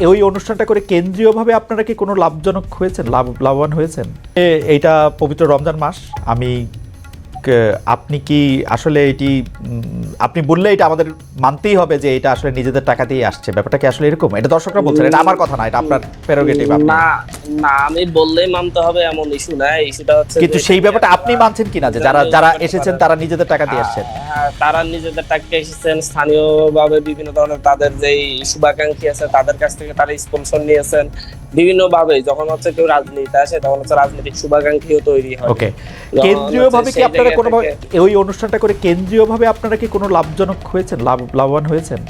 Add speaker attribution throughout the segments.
Speaker 1: ওই অনুষ্ঠানটা করে কেন্দ্রীয়ভাবে আপনারা কি কোনো লাভজনক হয়েছেন, লাভ, লাভবান হয়েছেন? এ- এইটা পবিত্র রমজান মাস, আমি আপনি কি আসলে এটি আপনি বললে এটা আমাদের মানতেই হবে যে এটা আসলে নিজেদের টাকা দিয়ে আসছে। ব্যাপারটা কি আসলে এরকম? এটা দর্শকরা বলছেন এটা আমার কথা না এটা আপনার প্রেরোগেটিভ
Speaker 2: না না আমি বললেই মানতে হবে এমন ইস্যু না ইস্যুটা হচ্ছে
Speaker 1: কিন্তু সেই ব্যাপারটা আপনি মানছেন কিনা যে যারা যারা এসেছেন তারা নিজেদের টাকা দিয়ে আসছেন?
Speaker 2: হ্যাঁ, তারা নিজেদের টাকা এসেছেন স্থানীয়ভাবে বিভিন্ন ধরনের তাদের যেই শুভাকাঙ্ক্ষী আছে তাদের কাছ থেকে তারা স্পন্সর নিয়েছেন। বিভিন্ন ভাবে যখন হচ্ছে কেউ রাজনীতি আসে তখন হচ্ছে রাজনৈতিক শুভাকাঙ্ক্ষীও তৈরি হয়।
Speaker 1: ওকে কেন্দ্রীয়ভাবে কি আপনারা কোনো ওই অনুষ্ঠানটা করে কেন্দ্রীয়ভাবে আপনারা কি কোনো লাভজনক হয়েছেন লাভ লাভবান হয়েছেন?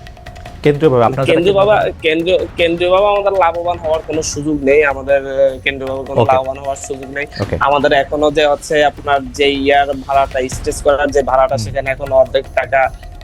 Speaker 1: কেন্দ্রীয়ভাবে আপনারা যারা
Speaker 2: কেন্দ্রীয় বাবা কেন্দ্রীয় কেন্দ্রীয় বাবা আমাদের লাভবান হওয়ার কোনো সুযোগ নেই আমাদের আহ, কেন্দ্রীয় কোনো লাভবান হওয়ার সুযোগ নেই। আমাদের এখনও যে হচ্ছে আপনার যে ইয়ার ভাড়াটা স্টেজ করার যে ভাড়াটা সেখানে এখনও অর্ধেক টাকা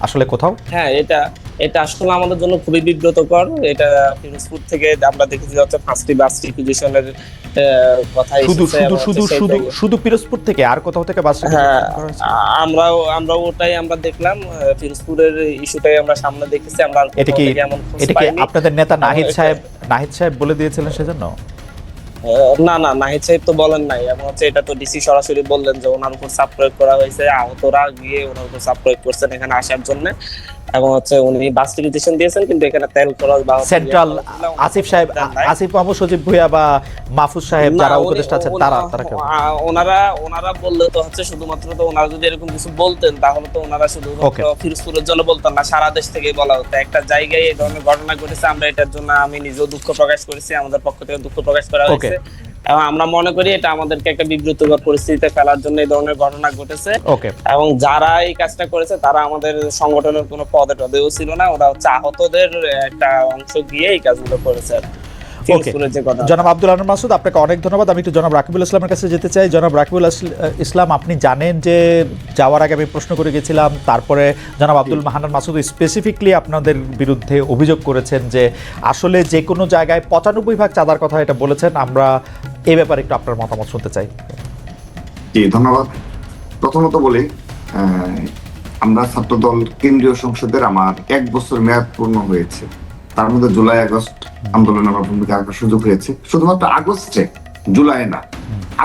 Speaker 1: আসলে কোথাও?
Speaker 2: হ্যাঁ এটা এটা আসলে আমাদের জন্য খুবই বিব্রতকর। এটা ফিরোজপুর থেকে আমরা দেখেছি যে হচ্ছে পাঁচটি বাস রিকুইজিশনের কথা
Speaker 1: শুধু শুধু শুধু শুধু শুধু পিরোজপুর থেকে? আর কোথাও থেকে বাস
Speaker 2: হ্যাঁ
Speaker 1: করা হয়েছে?
Speaker 2: আ- আমরাও আমরা ওটাই আমরা দেখলাম ফিরোজপুরের ইস্যুটাই আমরা সামনে দেখেছি আমরা
Speaker 1: এটা কি এটা কি আপনাদের নেতা নাহিদ সাহেব নাহিদ সাহেব বলে দিয়েছিলেন সেজন্য?
Speaker 2: না না, নাহিদ সাহেব তো বলেন নাই। এবং হচ্ছে এটা তো ডিসি সরাসরি বললেন যে ওনার উপর চাপ প্রয়োগ করা হয়েছে, আহতরা গিয়ে ওনার উপর চাপ প্রয়োগ করছেন এখানে আসার জন্য। এবং হচ্ছে উনি বাস টিকিটেশন দিয়েছেন কিন্তু এখানে তেল খরচ বা
Speaker 1: সেন্ট্রাল
Speaker 2: ইয়ে
Speaker 1: আসিফ সাহেব আসিফ মাহমুদ সজীব ভুইয়া বা মাহফুজ সাহেব যারা উপদেষ্টা আছেন তারা তারা?
Speaker 2: ওনারা ওনারা বললে তো হচ্ছে শুধুমাত্র তো ওনারা যদি এরকম কিছু বলতেন তাহলে তো ওনারা
Speaker 1: Okay.
Speaker 2: ফিরোজপুরের জন্য বলতেন না সারা দেশ থেকেই বলা হতো। একটা জায়গায় এই ধরনের ঘটনা ঘটেছে আমরা এটার জন্য আমি নিজেও দুঃখ প্রকাশ করেছি আমাদের পক্ষ থেকে দুঃখ প্রকাশ করা হয়েছে। এবং আমরা মনে করি এটা আমাদেরকে একটা বিব্রতকর পরিস্থিতিতে ফেলার জন্য এই ধরনের ঘটনা ঘটেছে।
Speaker 1: ওকে
Speaker 2: এবং যারা এই কাজটা করেছে তারা আমাদের সংগঠনের কোনো পদে টদেও ছিল না। ওরা চাহতদের আহতদের একটা অংশ দিয়ে এই কাজগুলো করেছে
Speaker 1: জনাব আব্দুল আনন্দ মাসুদ আপনাকে অনেক ধন্যবাদ। আমি একটু জনাব রাকিবুল ইসলামের কাছে যেতে চাই। জনাব রাকিবুল ইসলাম আপনি জানেন যে যাওয়ার আগে আমি প্রশ্ন করে গেছিলাম তারপরে জনাব আব্দুল মাহানান মাসুদ স্পেসিফিকলি আপনাদের বিরুদ্ধে অভিযোগ করেছেন যে আসলে যে কোনো জায়গায় পঁচানব্বই ভাগ চাঁদার কথা এটা বলেছেন। আমরা এ ব্যাপারে একটু আপনার মতামত শুনতে চাই।
Speaker 3: জি ধন্যবাদ। প্রথমত বলি আমরা ছাত্রদল কেন্দ্রীয় সংসদের আমার এক বছর মেয়াদ পূর্ণ হয়েছে। তার মধ্যে জুলাই, আগস্ট আন্দোলনে আমার ভূমিকা রাখার সুযোগ হয়েছে। শুধুমাত্র আগস্টে, জুলাই না,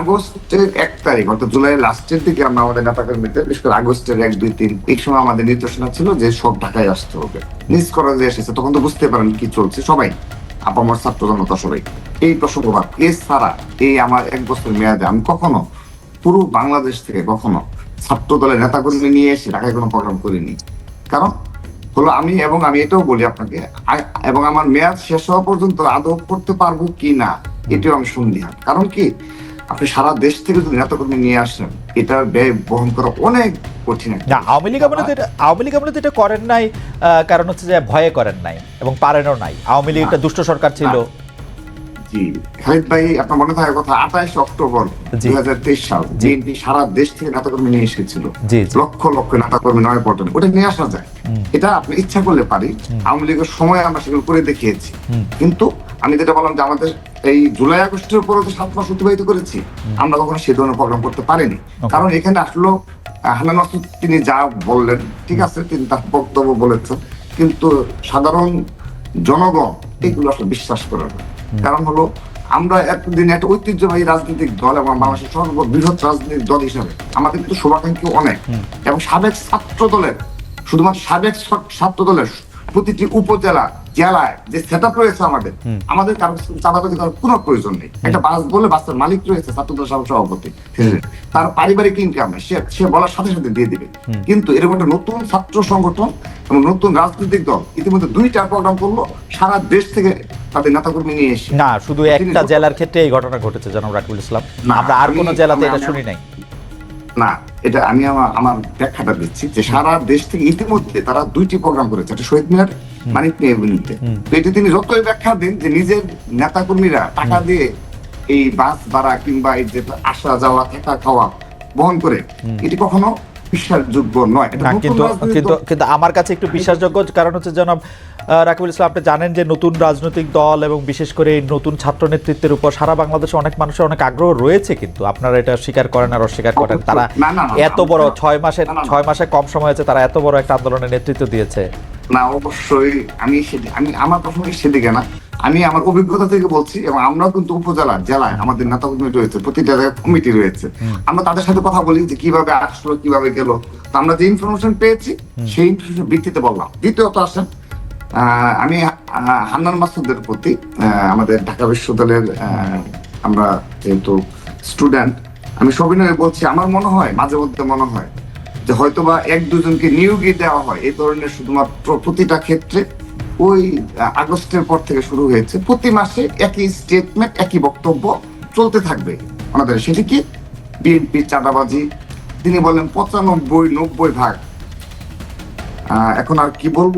Speaker 3: আগস্টের এক তারিখ, অর্থাৎ জুলাই লাস্টের দিকে আমরা আমাদের নেতা কর্মীদের বিশেষ করে আগস্টের এক, দুই, তিন, এই সময় আমাদের নির্দেশনা ছিল যে সব ঢাকায় আসতে হবে। নিজ যে এসেছে, তখন তো বুঝতে পারেন কি চলছে সবাই, আপামর ছাত্র জনতা সবাই। এই প্রসঙ্গবাদ, এছাড়া এই আমার এক বছর মেয়াদে আমি কখনো পুরো বাংলাদেশ থেকে কখনো ছাত্র দলের নেতাকর্মী নিয়ে এসে ঢাকায় কোনো প্রোগ্রাম করিনি। কারণ হলো আমি এবং আমি এটাও বলি আপনাকে এবং আমার মেয়াদ শেষ হওয়া পর্যন্ত আদৌ করতে পারব কি না এটিও আমি সন্দেহ কারণ কি? আপনি সারা দেশ থেকে যদি নেতাকর্মী নিয়ে আসেন এটার ব্যয় বহন করা অনেক কঠিন
Speaker 1: না আওয়ামী লীগ আমলে এটা আওয়ামী লীগ আমলে এটা করেন নাই কারণ হচ্ছে যে ভয়ে করেন নাই এবং পারেনও নাই। আওয়ামী লীগ একটা দুষ্ট সরকার ছিল।
Speaker 3: জি। খালিদ ভাই আপনার মনে থাকার কথা আঠাশ অক্টোবর দুই হাজার তেইশ সাল বিএনপি সারা দেশ থেকে নেতাকর্মী নিয়ে এসেছিল। লক্ষ লক্ষ নেতাকর্মী নয় ওটা নিয়ে আসা যায়। এটা আপনি ইচ্ছা করলে পারি। আওয়ামী লীগের সময় আমরা সেগুলো করে দেখিয়েছি। কিন্তু আমি যেটা বললাম যে আমাদের এই জুলাই আগস্টের পরে তো সাত মাস অতিবাহিত করেছি। আমরা কখনো সে ধরনের প্রোগ্রাম করতে পারিনি। কারণ এখানে আসলো মাসুদ তিনি যা বললেন ঠিক আছে তিনি তার বক্তব্য বলেছেন। কিন্তু সাধারণ জনগণ এগুলো আসলে বিশ্বাস করে না। কারণ হলো আমরা এতদিন একটা ঐতিহ্যবাহী রাজনৈতিক দল এবং বাংলাদেশের সর্ববৃহৎ রাজনৈতিক দল হিসাবে আমাদের কিন্তু শুভাকাঙ্ক্ষী অনেক। এবং সাবেক ছাত্র দলের শুধুমাত্র সাবেক ছাত্র দলের প্রতিটি উপজেলা জেলায় যে সেট আপ রয়েছে আমাদের আমাদের কারও চাঁদাবাজি করার কোনো প্রয়োজন নেই। একটা বাস বলে বাসের মালিক রয়েছে ছাত্রদল সভাপতি তার পারিবারিক ইনকাম সে সে বলার সাথে সাথে দিয়ে দিবে। কিন্তু এরকম একটা নতুন ছাত্র সংগঠন এবং নতুন রাজনৈতিক দল ইতিমধ্যে দুইটা প্রোগ্রাম করল সারা দেশ থেকে তাদের নেতাকর্মী নিয়ে এসে।
Speaker 1: না শুধু একটা জেলার ক্ষেত্রে এই ঘটনা ঘটেছে জনাব রাকিবুল ইসলাম।
Speaker 3: না,
Speaker 1: আমরা আর কোনো জেলাতে এটা শুনি নাই।
Speaker 3: না এটা আমি আমার আমার ব্যাখ্যাটা দিচ্ছি যে সারা দেশ থেকে ইতিমধ্যে তারা দুইটি প্রোগ্রাম করেছে একটা শহীদ মিনার মানিক তো এটি তিনি যতই ব্যাখ্যা দিন যে নিজের নেতাকর্মীরা টাকা দিয়ে এই বাস ভাড়া কিংবা এই যে আসা যাওয়া থাকা খাওয়া বহন করে এটি কখনো বিশ্বাসযোগ্য নয়।
Speaker 1: কিন্তু কিন্তু আমার কাছে একটু বিশ্বাসযোগ্য কারণ হচ্ছে জনাব রাকিবুল ইসলাম আপনি জানেন যে নতুন রাজনৈতিক দল এবং বিশেষ করে এই নতুন ছাত্র নেতৃত্বের উপর সারা বাংলাদেশে অনেক মানুষের অনেক আগ্রহ রয়েছে কিন্তু। আপনারা এটা স্বীকার করেন আর অস্বীকার করেন। তারা এত বড় ছয় মাসের। ছয় মাসে কম সময় হয়েছে তারা এত বড় একটা আন্দোলনের নেতৃত্ব দিয়েছে।
Speaker 3: না অবশ্যই আমি আমি আমার প্রসঙ্গে সেদিকে না। আমি আমার অভিজ্ঞতা থেকে বলছি এবং আমরাও কিন্তু উপজেলা জেলায় আমাদের নেতা কর্মী রয়েছে প্রতিটা জায়গায় কমিটি রয়েছে। আমরা তাদের সাথে কথা বলি যে কীভাবে আসলো কীভাবে গেল। তো আমরা যে ইনফরমেশন পেয়েছি সেই ইনফরমেশন ভিত্তিতে বললাম। দ্বিতীয়ত আসেন আহ, আমি হান্নান মাসুদের প্রতি আহ, আমাদের ঢাকা বিশ্ববিদ্যালয়ের আমরা যেহেতু স্টুডেন্ট আমি সবিনয়ে বলছি আমার মনে হয় মাঝে মধ্যে মনে হয় যে হয়তোবা এক দুজনকে নিয়োগই দেওয়া হয়, এই ধরনের শুধুমাত্র প্রতিটা ক্ষেত্রে ওই আগস্টের পর থেকে শুরু হয়েছে। প্রতি মাসে একই স্টেটমেন্ট একই বক্তব্য চলতে থাকবে ওনাদের সেটি কি? বিএনপি চাঁদাবাজি, তিনি বলেন পঁচানব্বই, নব্বই ভাগ। এখন আর কি বলব?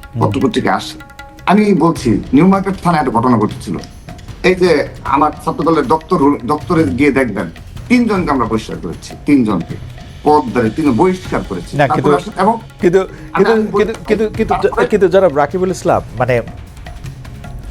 Speaker 3: পত্রপত্রিকা আসে। আমি বলছি নিউ মার্কেট থানায় একটা ঘটনা ঘটেছিল। এই যে আমার ছাত্র দলের দপ্তর দপ্তরে গিয়ে দেখবেন তিনজনকে আমরা বহিষ্কার করেছি তিনজনকে। পদ ধরে তিনি বহিষ্কার করেছেন
Speaker 1: কিন্তু-
Speaker 3: এবং
Speaker 1: কিন্তু কিন্তু কিন্তু কিন্তু কিন্তু
Speaker 3: তারপরে-
Speaker 1: রাকিবুল ইসলাম মানে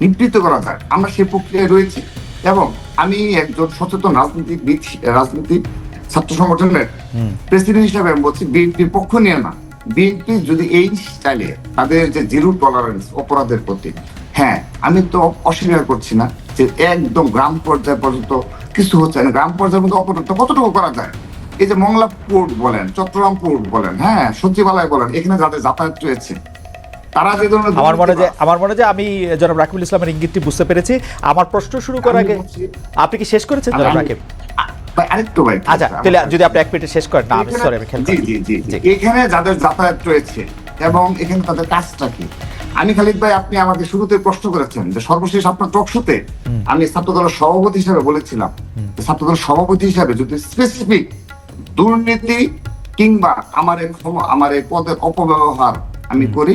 Speaker 3: নিবৃত্ত করা যায়। আমরা সেই প্রক্রিয়ায় রয়েছি এবং আমি একজন সচেতন রাজনীতিবিদ রাজনীতি ছাত্র সংগঠনের প্রেসিডেন্ট হিসাবে আমি বলছি বিএনপির পক্ষ নিয়ে না। বিএনপি যদি এই স্টাইলে তাদের যে জিরো টলারেন্স অপরাধের প্রতি হ্যাঁ আমি তো অস্বীকার করছি না যে একদম গ্রাম পর্যায় পর্যন্ত কিছু হচ্ছে না। গ্রাম পর্যায়ের মধ্যে অপরাধটা কতটুকু করা যায়? এই যে মংলা পোর্ট বলেন চট্টগ্রাম পোর্ট বলেন হ্যাঁ সচিবালয় বলেন এখানে যাদের যাতায়াত রয়েছে তারা যে ধরনের
Speaker 1: আমার মনে যে আমার মনে যে আমি জনাব রাকিবুল ইসলামের ইঙ্গিতটি বুঝতে পেরেছি। আমার প্রশ্ন শুরু করার আগে আপনি কি শেষ করেছেন জনাব রাকিব?
Speaker 3: ভাই, আরেকটু ভাই
Speaker 1: আচ্ছা তাহলে যদি আপনি এক মিনিটে শেষ করেন। না আমি সরি আমি
Speaker 3: জি জি। এখানে যাদের যাতায়াত রয়েছে এবং এখানে তাদের কাজটা কি? আমি খালিদ ভাই আপনি আমাকে শুরুতে প্রশ্ন করেছেন যে সর্বশেষ আপনার টকশোতে আমি ছাত্র দলের সভাপতি হিসেবে বলেছিলাম ছাত্র দলের সভাপতি হিসেবে যদি স্পেসিফিক দুর্নীতি কিংবা আমার আমার এই পদের অপব্যবহার আমি করি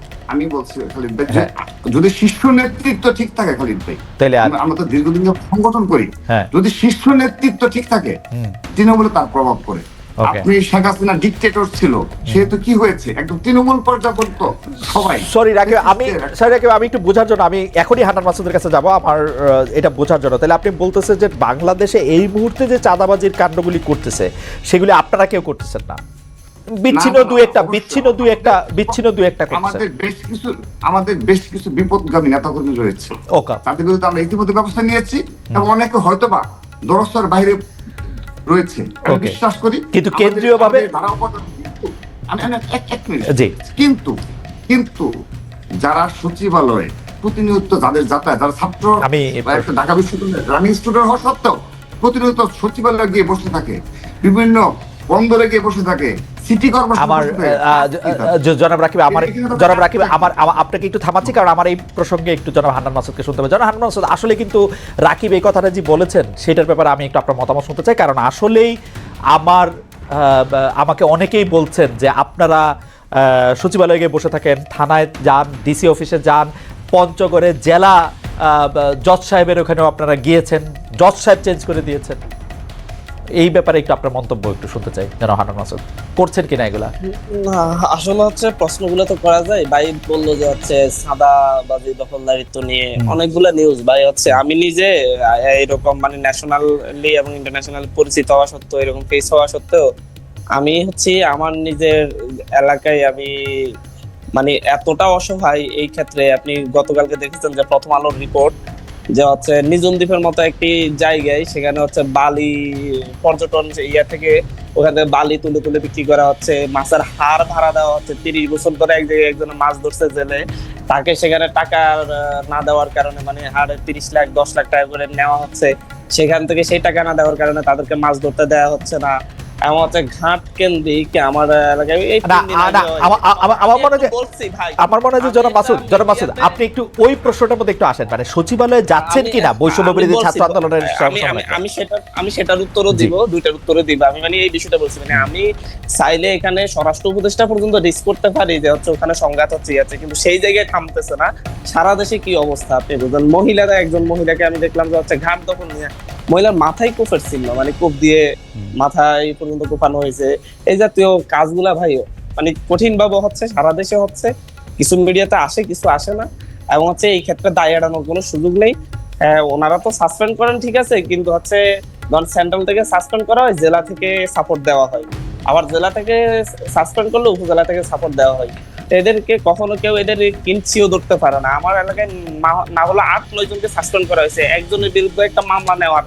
Speaker 3: আমি বলছি খালিদ ভাই যে
Speaker 1: হ্যাঁ।
Speaker 3: যদি শীর্ষ নেতৃত্ব ঠিক থাকে খালিদ ভাই
Speaker 1: আর
Speaker 3: আমরা- তো দীর্ঘদিন সংগঠন করি।
Speaker 1: হ্যাঁ।
Speaker 3: যদি শীর্ষ নেতৃত্ব ঠিক থাকে তৃণমূলে তার প্রভাব পড়ে। আপনি শেখ হাসিনা ডিকটেটর ছিল সেহেতু কি হয়েছে? একদম তৃণমূল পর্যন্ত সবাই।
Speaker 1: সরি রাকিব আমি সরি রাকিব আমি একটু বোঝার জন্য আমি এখনই হান্নান মাসুদের কাছে যাব আমার আহ, এটা বোঝার জন্য। তাহলে আপনি বলতেছেন যে বাংলাদেশে এই মুহূর্তে যে চাঁদাবাজির কাণ্ডগুলি করতেছে সেগুলি আপনারা কেউ করতেছেন না। বিচ্ছিন্ন
Speaker 3: না,
Speaker 1: একটা বিচ্ছিন্ন দু একটা বিচ্ছিন্ন দু একটা
Speaker 3: আমাদের বেশ কিছু আমাদের বেশ কিছু বিপদগামী নেতাকর্মী রয়েছে।
Speaker 1: ওকে।
Speaker 3: তাদের বিরুদ্ধে আমরা ইতিমধ্যে ব্যবস্থা নিয়েছি এবং অনেকে হয়তো বা দরস্তর বাইরে রয়েছে। আমি বিশ্বাস করি
Speaker 1: কিন্তু কেন্দ্রীয়ভাবে-
Speaker 3: আমি এক মিনিট।
Speaker 1: জি।
Speaker 3: কিন্তু কিন্তু যারা সচিবালয়ে প্রতিনিয়ত যাদের যাতায়াত যারা ছাত্র
Speaker 1: আমি-
Speaker 3: একটা ঢাকা বিশ্ববিদ্যালয়ের রানিং স্টুডেন্ট হওয়া সত্ত্বেও প্রতিনিয়ত সচিবালয়ে গিয়ে বসে থাকে। বিভিন্ন বসে থাকে। সিটি
Speaker 1: আমার জনাব রাকিব আমার জনাব রাকিব আমার আপনাকে একটু থামাচ্ছি কারণ আমার এই প্রসঙ্গে একটু জনাব হান্নান মাসুদকে শুনতে হবে। জনাব হান্নান মাসুদ আসলে কিন্তু রাকিব এই কথাটা যে বলেছেন সেটার ব্যাপারে আমি একটু আপনার মতামত শুনতে চাই কারণ আসলেই আমার আমাকে অনেকেই বলছেন যে আপনারা সচিবালয়ে গিয়ে বসে থাকেন থানায় যান ডিসি অফিসে যান পঞ্চগড়ে জেলা জজ সাহেবের ওখানেও আপনারা গিয়েছেন জজ সাহেব চেঞ্জ করে দিয়েছেন। এই ব্যাপারে একটু আপনার মন্তব্য একটু শুনতে চাই জনাব হান্নান মাসুদ। করছেন কিনা এগুলা?
Speaker 2: না আসলে হচ্ছে প্রশ্নগুলো তো করা যায়। ভাই বলল যে হচ্ছে সাদা বাজি দখলদারিত্ব নিয়ে অনেকগুলো নিউজ ভাই হচ্ছে আমি নিজে এরকম মানে ন্যাশনালি এবং ইন্টারন্যাশনাল পরিচিত হওয়া সত্ত্বেও এরকম ফেস হওয়া সত্ত্বেও আমি হচ্ছে আমার নিজের এলাকায় আমি মানে এতটা অসহায় এই ক্ষেত্রে। আপনি গতকালকে দেখেছেন যে প্রথম আলোর রিপোর্ট যে হচ্ছে নিজন দ্বীপের মতো একটি জায়গায়, সেখানে হচ্ছে বালি পর্যটন ইয়া থেকে ওখানে বালি তুলে তুলে বিক্রি করা হচ্ছে। মাছের হাড় ভাড়া দেওয়া হচ্ছে। তিরিশ বছর ধরে এক জায়গায় একজন মাছ ধরছে জেলে। তাকে সেখানে টাকা না দেওয়ার কারণে মানে হাড়ে তিরিশ লাখ, দশ লাখ টাকা করে নেওয়া হচ্ছে। সেখান থেকে সেই টাকা না দেওয়ার কারণে তাদেরকে মাছ ধরতে দেওয়া হচ্ছে না। ঘাট কেন্দ্রিক আমার এলাকায়
Speaker 1: আমার- মনে হয় আমার মনে হয় জনাব মাসুদ জনাব মাসুদ আপনি একটু ওই প্রশ্নটার মধ্যে একটু আসেন। মানে সচিবালয়ে যাচ্ছেন কিনা বৈষম্য বিরোধী ছাত্র আন্দোলনের
Speaker 2: আমি সেটা আমি সেটার উত্তরও দিব দুইটার উত্তরও দিব। আমি মানে এই বিষয়টা বলছি মানে আমি চাইলে এখানে স্বরাষ্ট্র উপদেষ্টা পর্যন্ত রিস্ক করতে পারি যে হচ্ছে ওখানে সংঘাত হচ্ছে আছে কিন্তু সেই জায়গায় থামতেছে না। সারা দেশে কি অবস্থা? আপনি মহিলারা একজন মহিলাকে আমি দেখলাম যে হচ্ছে ঘাট দখল নিয়ে মহিলার মাথায় কোফের ছিল মানে কোপ দিয়ে মাথায় পর্যন্ত কোপানো হয়েছে। এই জাতীয় কাজগুলা ভাই মানে কঠিন ভাবে হচ্ছে সারা দেশে হচ্ছে কিছু মিডিয়াতে আসে কিছু আসে না। এবং হচ্ছে এই ক্ষেত্রে দায় এড়ানোর কোনো সুযোগ নেই। হ্যাঁ, ওনারা তো সাসপেন্ড করেন ঠিক আছে কিন্তু হচ্ছে ধর সেন্ট্রাল থেকে সাসপেন্ড করা হয় জেলা থেকে সাপোর্ট দেওয়া হয়। আবার জেলা থেকে সাসপেন্ড করলে উপজেলা থেকে সাপোর্ট দেওয়া হয়। এদেরকে কখনো কেউ এদের কিনছিও ধরতে পারে না। আমার এলাকায় না- হলে আট, নয় জনকে সাসপেন্ড করা হয়েছে। একজনের বিরুদ্ধে একটা মামলা নেওয়ার।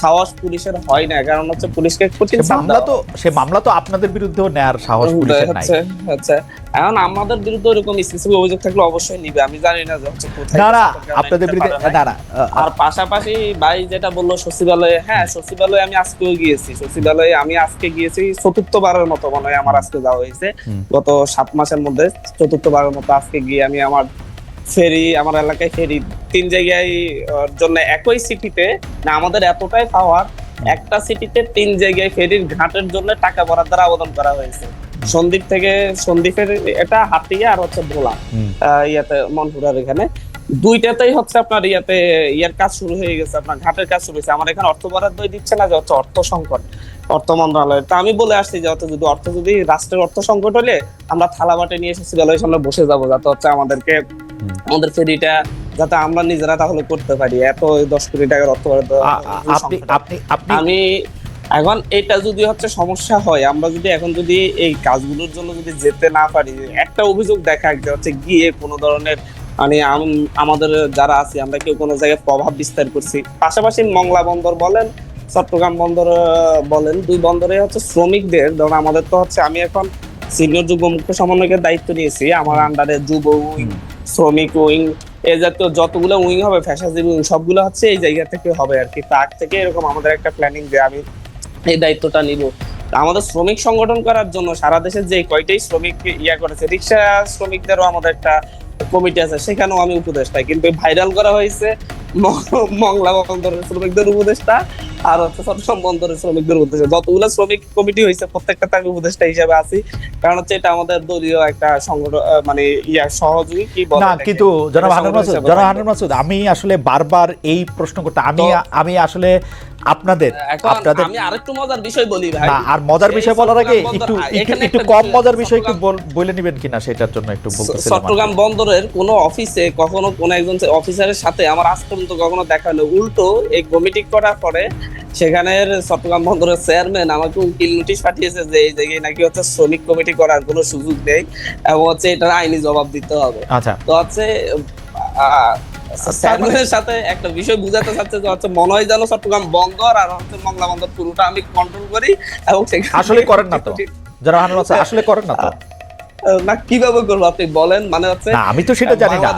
Speaker 2: সাহস পুলিশের হয় না কারণ হচ্ছে পুলিশকে কঠিন
Speaker 1: মামলা তো সে মামলা তো আপনাদের বিরুদ্ধেও নেয়ার সাহস পুলিশের নাই।
Speaker 2: হচ্ছে। এখন আমাদের বিরুদ্ধে এরকম স্পেসিফিক অভিযোগ থাকলে অবশ্যই নিবে আমি জানি না যে হচ্ছে কোথায়
Speaker 1: না না আপনাদের বিরুদ্ধে না না
Speaker 2: আর পাশাপাশি ভাই যেটা বলল সচিবালয়ে হ্যাঁ সচিবালয়ে আমি আজকেও গিয়েছি। সচিবালয়ে আমি আজকে গিয়েছি চতুর্থবারের মতো মনে হয় আমার আজকে যাওয়া হয়েছে। গত সাত মাসের মধ্যে চতুর্থবারের মতো আজকে গিয়ে আমি আমার ফেরি আমার এলাকায় ফেরি তিন জায়গায় জন্য একই সিটিতে না আমাদের এতটাই পাওয়ার একটা সিটিতে তিন জায়গায় ফেরির ঘাটের জন্য টাকা বরাদ্দের আবেদন করা হয়েছে। সন্দ্বীপ থেকে সন্দীপের এটা হাতিয়া আর হচ্ছে ভোলা ইয়াতে মনপুরার এখানে। দুইটাতেই হচ্ছে আপনার ইয়াতে ইয়ার কাজ শুরু হয়ে গেছে আপনার ঘাটের কাজ শুরু হয়েছে। আমার এখানে অর্থ বরাদ্দ দিচ্ছে না যে হচ্ছে অর্থ সংকট অর্থ মন্ত্রণালয়। তা আমি বলে আসছি যে হচ্ছে যদি অর্থ যদি রাষ্ট্রের অর্থ সংকট হলে আমরা থালা বাটে নিয়ে এসেছি বেলায় সামনে বসে যাব যাতে হচ্ছে আমাদেরকে আমাদের ফেরিটা যাতে আমরা নিজেরা তাহলে করতে পারি। এত দশ কোটি টাকার অর্থ বরাদ্দ আমি এখন এটা যদি হচ্ছে সমস্যা হয় আমরা যদি এখন যদি এই কাজগুলোর জন্য যদি যেতে না পারি একটা অভিযোগ দেখা যে হচ্ছে গিয়ে কোনো ধরনের মানে আমাদের যারা আছি আমরা কেউ কোনো জায়গায় প্রভাব বিস্তার করছি। পাশাপাশি মংলা বন্দর বলেন চট্টগ্রাম বন্দর বলেন দুই বন্দরে হচ্ছে শ্রমিকদের ধরুন আমাদের তো হচ্ছে আমি এখন সিনিয়র যুব মুখ্য সমন্বয়কের দায়িত্ব নিয়েছি আমার আন্ডারে যুব উইং শ্রমিক উইং এ জাতীয় যতগুলো উইং হবে ফ্যাশাজিবি উইং সবগুলো হচ্ছে এই জায়গা থেকে হবে আর কি। তার থেকে এরকম আমাদের একটা প্ল্যানিং যে আমি এই দায়িত্বটা নিব। আমাদের শ্রমিক সংগঠন করার জন্য সারা দেশে যে কয়টাই শ্রমিক ইয়া করেছে রিক্সা শ্রমিকদেরও আমাদের একটা কমিটি আছে সেখানেও আমি উপদেষ্টা। কিন্তু ভাইরাল করা হয়েছে মংলা বন্দরের শ্রমিকদের উপদেষ্টা আর হচ্ছে চট্টগ্রাম বন্দরের শ্রমিকদের উপদেষ্টা। যতগুলো শ্রমিক কমিটি হয়েছে প্রত্যেকটাতে আমি উপদেষ্টা হিসেবে আছি। কারণ হচ্ছে এটা আমাদের দলীয় একটা সংগঠন মানে ইয়া সহযোগী কি
Speaker 1: না কিন্তু জনাব মাসুদ জনাব। মাসুদ আমি আসলে বারবার এই প্রশ্ন করতে আমি আমি আসলে আপনাদের আপনাদের
Speaker 2: আমি আরেকটু মজার বিষয় বলি ভাই।
Speaker 1: না আর মজার বিষয় বলার আগে একটু একটু
Speaker 2: এখানে
Speaker 1: একটু কম মজার বিষয় একটু বলে নেবেন কিনা সেটার জন্য একটু বলতেছিলাম
Speaker 2: চট্টগ্রাম বন্দরের কোনো অফিসে কখনো কোনো একজন অফিসারের সাথে আমার আজ পর্যন্ত কখনো দেখা হলো উল্টো এই কমিটি করার পরে সেখানের চট্টগ্রাম বন্দরের চেয়ারম্যান আমাকে উকিল নোটিশ পাঠিয়েছে যে এই জায়গায় নাকি হচ্ছে শ্রমিক কমিটি করার কোনো সুযোগ নেই এবং হচ্ছে এটার আইনি জবাব দিতে হবে।
Speaker 1: আচ্ছা।
Speaker 2: তো হচ্ছে আহ, সাথে একটা বিষয় বুঝাতে চাচ্ছে যে হচ্ছে মনে হয় যেন চট্টগ্রাম বন্দর আর হচ্ছে মংলা বন্দর পুরোটা আমি কন্ট্রোল করি এবং
Speaker 1: আসলে করেন না তো। মাসুদ আসলে করেন না তো।
Speaker 2: না কীভাবে করব আপনি বলেন? মানে হচ্ছে
Speaker 1: না আমি তো সেটা জানি না।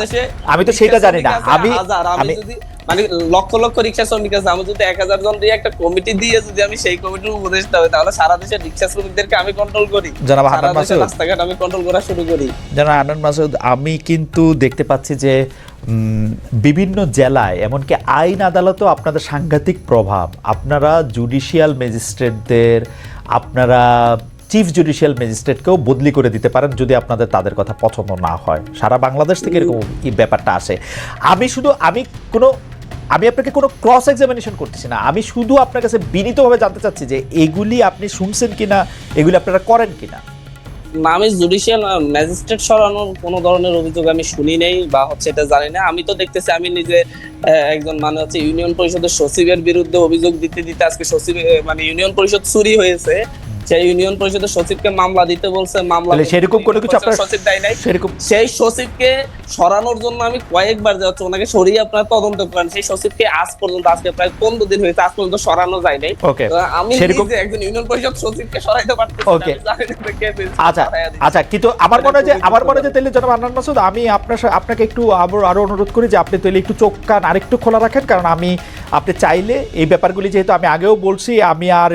Speaker 1: আমি তো সেটা জানি না। আমি
Speaker 2: আমি যদি মানে লক্ষ লক্ষ রিক্সা শ্রমিক আছে আমি যদি এক হাজার জন দিয়ে একটা কমিটি দিয়ে যদি আমি সেই কমিটির উপদেষ্টা হই তাহলে সারা দেশের রিক্সা শ্রমিকদেরকে আমি কন্ট্রোল করি।
Speaker 1: জনাব হান্নান মাসুদ।
Speaker 2: রাস্তাঘাট আমি কন্ট্রোল করা শুরু করি।
Speaker 1: জনাব হান্নান মাসুদ আমি কিন্তু দেখতে পাচ্ছি যে উম, বিভিন্ন জেলায় এমনকি আইন আদালতেও আপনাদের সাংঘাতিক প্রভাব। আপনারা জুডিশিয়াল ম্যাজিস্ট্রেটদের আপনারা চিফ জুডিশিয়াল ম্যাজিস্ট্রেটকেও বদলি করে দিতে পারেন যদি আপনাদের তাদের কথা পছন্দ না হয়। সারা বাংলাদেশ থেকে এরকম এই ব্যাপারটা আসে। আমি শুধু, আমি কোনো, আমি আপনাকে কোনো ক্রস এক্সামিনেশন করতেছি না। আমি শুধু আপনার কাছে বিনীতভাবে জানতে চাচ্ছি যে এগুলি আপনি শুনছেন কিনা, এগুলি আপনারা করেন কিনা।
Speaker 2: আমি জুডিশিয়াল ম্যাজিস্ট্রেট সরানোর কোনো ধরনের অভিযোগ আমি শুনি নেই বা হচ্ছে এটা জানি না। আমি তো দেখতেছি, আমি নিজে একজন মানে হচ্ছে ইউনিয়ন পরিষদের সচিবের বিরুদ্ধে অভিযোগ দিতে দিতে আজকে সচিব মানে ইউনিয়ন পরিষদ চুরি হয়েছে। সেই ইউনিয়ন পরিষদের সচিবকে মামলা দিতে বলছে মামলা
Speaker 1: সেরকম কোনো কিছু আপনার
Speaker 2: সচিব দেয় নাই।
Speaker 1: সেরকম
Speaker 2: সেই সচিবকে সরানোর জন্য আমি কয়েকবার যাচ্ছি ওনাকে সরিয়ে আপনারা তদন্ত করেন। সেই সচিবকে আজ পর্যন্ত আজকে প্রায় পনেরো দিন হয়েছে আজ পর্যন্ত সরানো যায় নাই।
Speaker 1: ওকে।
Speaker 2: আমি নিজে একজন ইউনিয়ন পরিষদ সচিবকে সরাইতে পারতেছি না,
Speaker 1: Okay.
Speaker 2: আমি জানি না তো কে পেয়েছে,
Speaker 1: আচ্ছা আচ্ছা কিন্তু আমার মনে হয় যে আমার মনে হয় যে তাহলে জনাব আন্নান মাসুদ আমি আপনার আপনাকে একটু আবার আরও অনুরোধ করি যে আপনি তাহলে একটু চোখ কান আরেকটু খোলা রাখেন কারণ আমি আপনি চাইলে এই ব্যাপারগুলি যেহেতু আমি আগেও বলছি আমি আর